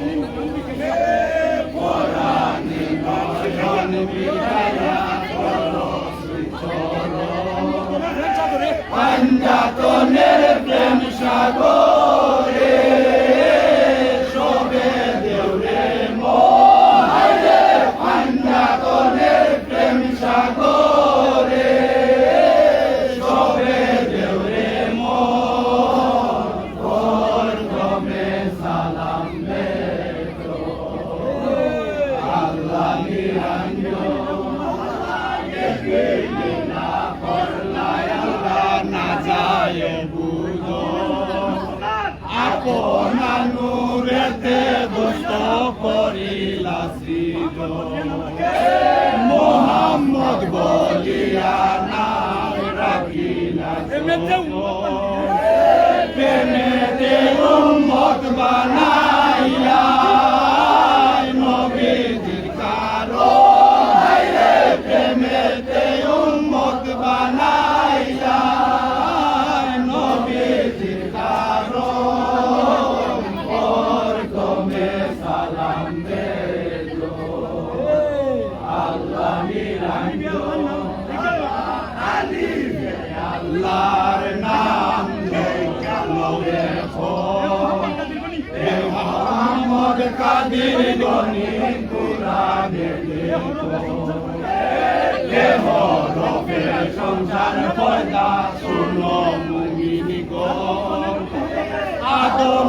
Amen. Yeah. Kadir Gani কুরআনে লেখো রফে সংসার পর্দা শূন্য মুমিন গো আদম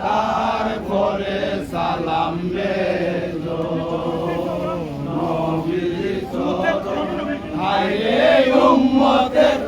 তারপরে সালাম হাইরে উম্মতের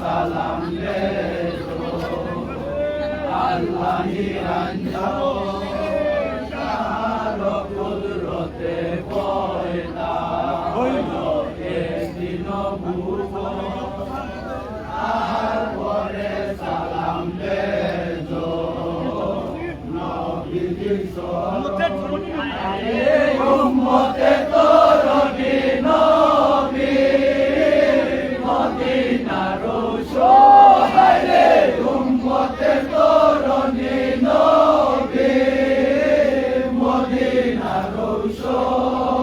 সালাম লেখো। আল্লাহি রাঞ্জাও কাহার কুদরতে পয়দা। হইল ভুল Adonai Shalom.